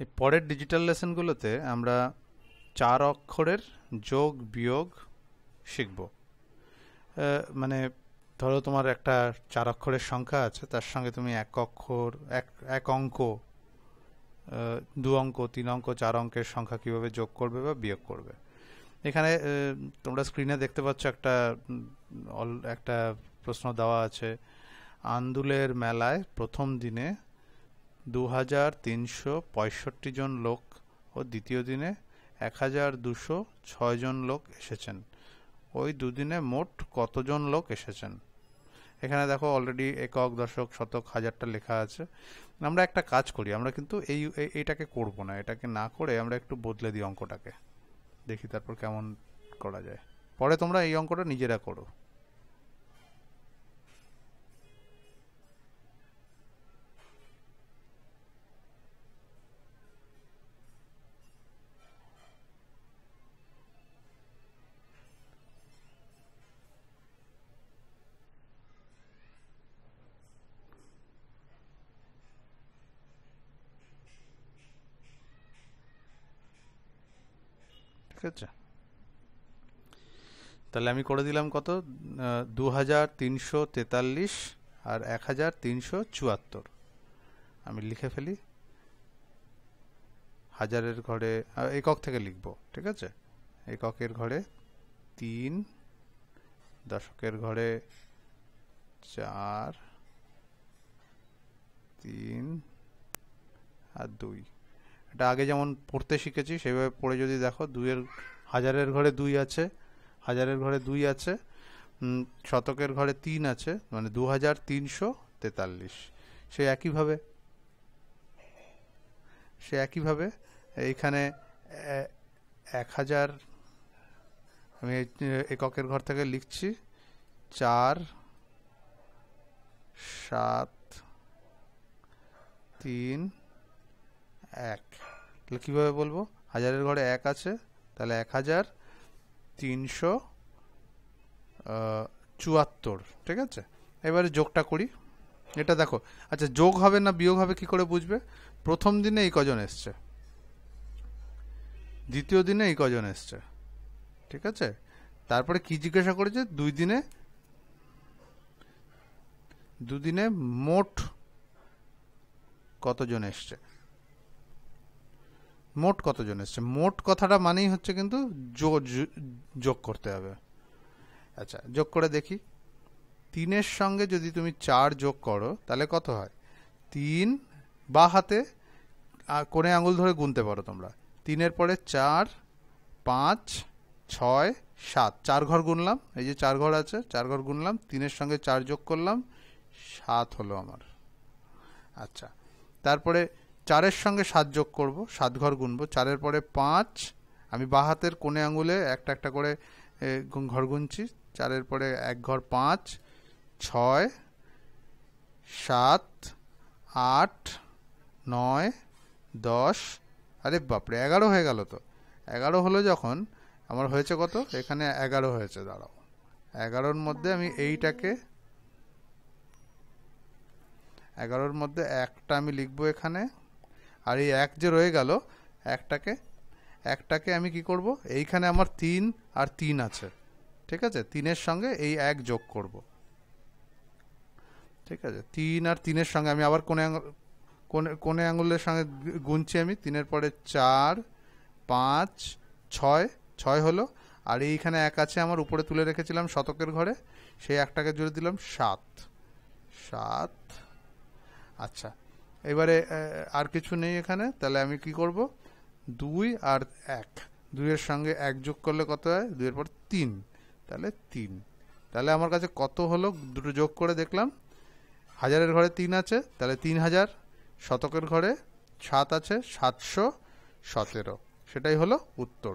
এই পরের ডিজিটাল লেসনগুলোতে আমরা চার অক্ষরের যোগ, বিয়োগ শিখব। মানে ধরো তোমার একটা চার অক্ষরের সংখ্যা আছে, তার সঙ্গে তুমি এক অক্ষর, এক এক অঙ্ক দু অঙ্ক, তিন অঙ্ক, চার অঙ্কের সংখ্যা কীভাবে যোগ করবে বা বিয়োগ করবে। এখানে তোমরা স্ক্রিনে দেখতে পাচ্ছ একটা একটা প্রশ্ন দেওয়া আছে। আন্দুলের মেলায় প্রথম দিনে দু হাজার তিনশো পঁয়ষট্টি জন লোক ও দ্বিতীয় দিনে এক হাজার দুশো ছয় জন লোক এসেছেন। ওই দুদিনে মোট কতজন লোক এসেছেন? এখানে দেখো অলরেডি একক, দশক, শতক, হাজারটা লেখা আছে। আমরা একটা কাজ করি, আমরা কিন্তু এই, এই- এইটাকে করব না, এটাকে না করে আমরা একটু বদলে দিই অঙ্কটাকে। দেখি তারপর কেমন করা যায়। পরে তোমরা এই অঙ্কটা নিজেরা করো। ঠিক আছে তাহলে আমি করে দিলাম কত? দু হাজার তিনশো তেতাল্লিশ আর এক হাজার তিনশো চুয়াত্তর। আমি লিখে ফেলি। হাজারের ঘরে একক থেকে লিখব, ঠিক আছে? এককের ঘরে তিন, দশকের ঘরে চার, তিন আর দুই। এটা আগে যেমন পড়তে শিখেছি, সেভাবে পড়ে যদি দেখো, দুইয়ের, হাজারের ঘরে দুই আছে, হাজারের ঘরে দুই আছে শতকের ঘরে তিন আছে মানে দু হাজার তিনশো তেতাল্লিশ। সে একইভাবে সে একইভাবে এইখানে এক হাজার আমি এককের ঘর থেকে লিখছি, চার, সাত, তিন, এক। তাহলে কীভাবে বলব? হাজারের ঘরে এক আছে, তাহলে এক হাজার তিনশো চুয়াত্তর, ঠিক আছে? এবারে যোগটা করি। এটা দেখো আচ্ছা যোগ হবে না বিয়োগ হবে কি করে বুঝবে? প্রথম দিনে এই কজন এসছে। দ্বিতীয় দিনে এই কজন এসছে। ঠিক আছে? তারপরে কি জিজ্ঞাসা করেছে? দুই দিনে, দুদিনে মোট কতজন এসছে? মোট কতজন এসছে? মোট কথাটা মানেই হচ্ছে কিন্তু যোগ করতে হবে। আচ্ছা যোগ করে দেখি। তিনের সঙ্গে যদি তুমি চার যোগ করো, তাহলে কত হয়? তিন বা হাতে কোণে আঙুল ধরে গুনতে পারো তোমরা। তিনের পরে চার, পাঁচ, ছয়, সাত। চার ঘর গুনলাম, এই যে চার ঘর আছে, চার ঘর গুনলাম, তিনের সঙ্গে চার যোগ করলাম, সাত হলো আমার। আচ্ছা তারপরে চারের সঙ্গে সাত যোগ করব, সাত ঘর গুনবো। চারের পরে পাঁচ, আমি বাঁ হাতের কোণে আঙুলে একটা একটা করে ঘর গুনছি। চারের পরে এক ঘর পাঁচ, ছয়, সাত, আট, নয়, দশ। আরে বাপরে, এগারো হয়ে গেল তো। এগারো হলো যখন আমার হয়েছে কত? এখানে এগারো হয়েছে, দাঁড়াও। এগারোর মধ্যে আমি এইটাকে, এগারোর মধ্যে একটা আমি লিখব এখানে। আর এই এক যে রয়ে গেল, একটাকে একটাকে আমি কি করব? এইখানে আমার তিন আর তিন আছে। ঠিক আছে? তিনের সঙ্গে এই এক যোগ করব। ঠিক আছে? তিন আর তিনের সঙ্গে আমি আবার কোনে কোনে আঙুলের সঙ্গে গুনছি আমি? তিনের পরে চার, পাঁচ, ছয় ছয় হলো। আর এইখানে এক আছে আমার, উপরে তুলে রেখেছিলাম শতকের ঘরে। সেই একটাকে জুড়ে দিলাম সাত। সাত। আচ্ছা। এবারে আর কিছু নেই এখানে, তাহলে আমি কি করব? দুই আর এক। দুইয়ের সঙ্গে এক যোগ করলে কত হয়? দুইয়ের পর তিন। তাহলে তিন। তাহলে আমার কাছে কত হলো? দুটো যোগ করে দেখলাম। হাজারের ঘরে তিন আছে, তাহলে তিন হাজার। শতকের ঘরে সাত আছে, সাতশো সতেরো। সেটাই হলো উত্তর।